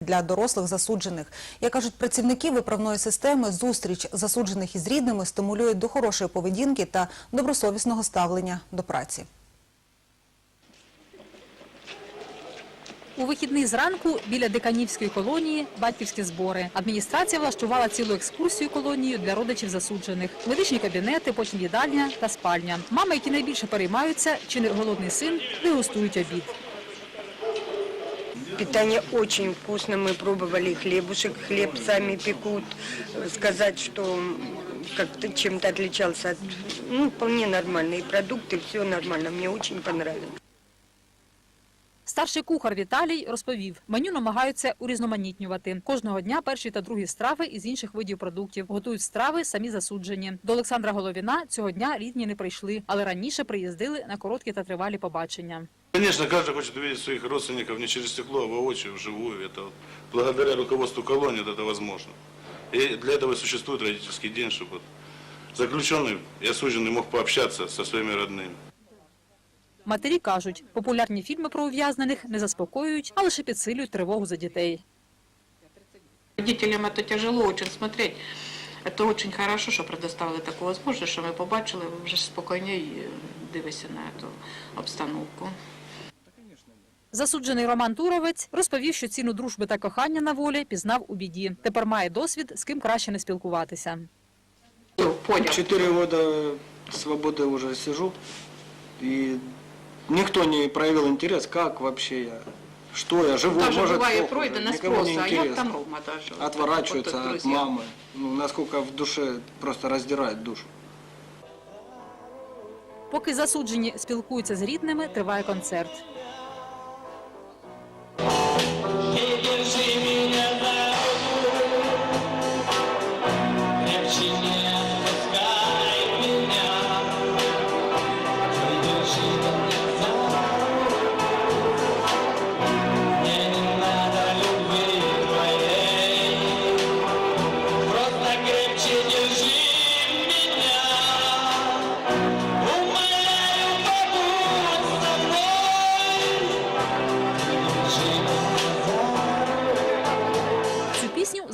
Для дорослих засуджених, як кажуть працівники виправної системи, зустріч засуджених із рідними стимулює до хорошої поведінки та добросовісного ставлення до праці. У вихідний зранку біля Деканівської колонії батьківські збори. Адміністрація влаштувала цілу екскурсію колонією для родичів засуджених. Медичні кабінети, потім їдальня та спальня. Мами, які найбільше переймаються, чи не голодний син, дегустують обід. Питание очень вкусно. Мы пробовали хлебушек, хлеб сами пекут. Сказать, что как-то чем-то отличался от... Ну, вполне нормальные продукты, все нормально. Мне очень понравилось. Старший кухар Віталій розповів, меню намагаються урізноманітнювати. Кожного дня перші та другі страви із інших видів продуктів. Готують страви самі засуджені. До Олександра Головіна цього дня рідні не прийшли, але раніше приїздили на короткі та тривалі побачення. Конечно, каждый хочет увидеть своих родственников не через стекло, а воочию, вживую. Это вот благодаря руководству колонии вот это возможно. И для этого и существует родительский день, чтобы вот заключенный и осужденный мог пообщаться со своими родными. Матері кажуть, популярні фільми про ув'язнених не заспокоюють, а лише підсилюють тривогу за дітей. Родителям это тяжело очень смотреть. Это очень хорошо, що предоставили таку возможность, що ми побачили, вже спокійніше дивишся на цю обстановку. Засуджений Роман Туровець розповів, що ціну дружби та кохання на волі пізнав у біді. Тепер має досвід, з ким краще не спілкуватися. Понял. Четыре года свободы уже сижу, и никто не проявил интерес, как вообще я, что я, живу, Тоже может, буває плохо, пройдено никому не спросу, а як интересно. там Рома даже? Отворачиваются Вот тут от друзья. мамы, ну, насколько в душе просто раздирает душу. Поки засуджені спілкуються з рідними, триває концерт.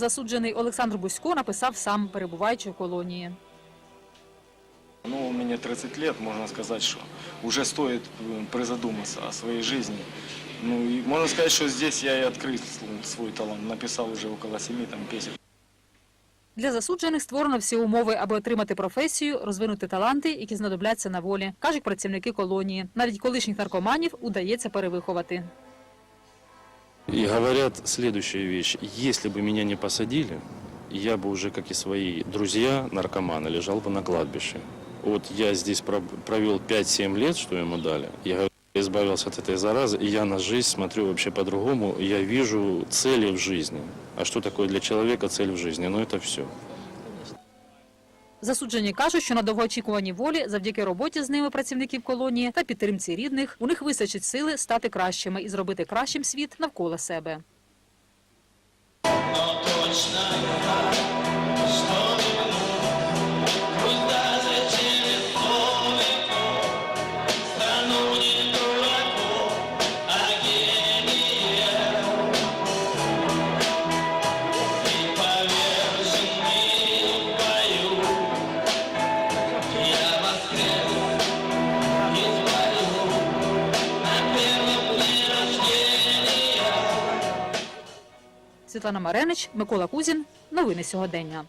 Засуджений Олександр Бусько написав сам, перебуваючи в колонії. Ну, мне 30 лет, можно сказать, что уже стоит э, призадуматься о своей жизни. Ну, и можно сказать, что здесь я и открыл с- свой талант. Написал уже около семи там песен. Для засуджених створено всі умови, аби отримати професію, розвинути таланти, які знадобляться на волі, кажуть працівники колонії. Навіть колишніх наркоманів удається перевиховати. И говорят следующую вещь. Если бы меня не посадили, я бы уже, как и свои друзья, наркоманы, лежал бы на кладбище. Вот я здесь про- провел 5-7 лет, что ему дали. Я говорю, избавился от этой заразы, и я на жизнь смотрю вообще по-другому. Я вижу цели в жизни. А что такое для человека цель в жизни? Ну, это все. Засуджені кажуть, що на довгоочікуваній волі, завдяки роботі з ними працівників колонії та підтримці рідних, у них вистачить сили стати кращими і зробити кращим світ навколо себе. Світлана Маренич, Микола Кузін. Новини сьогодення.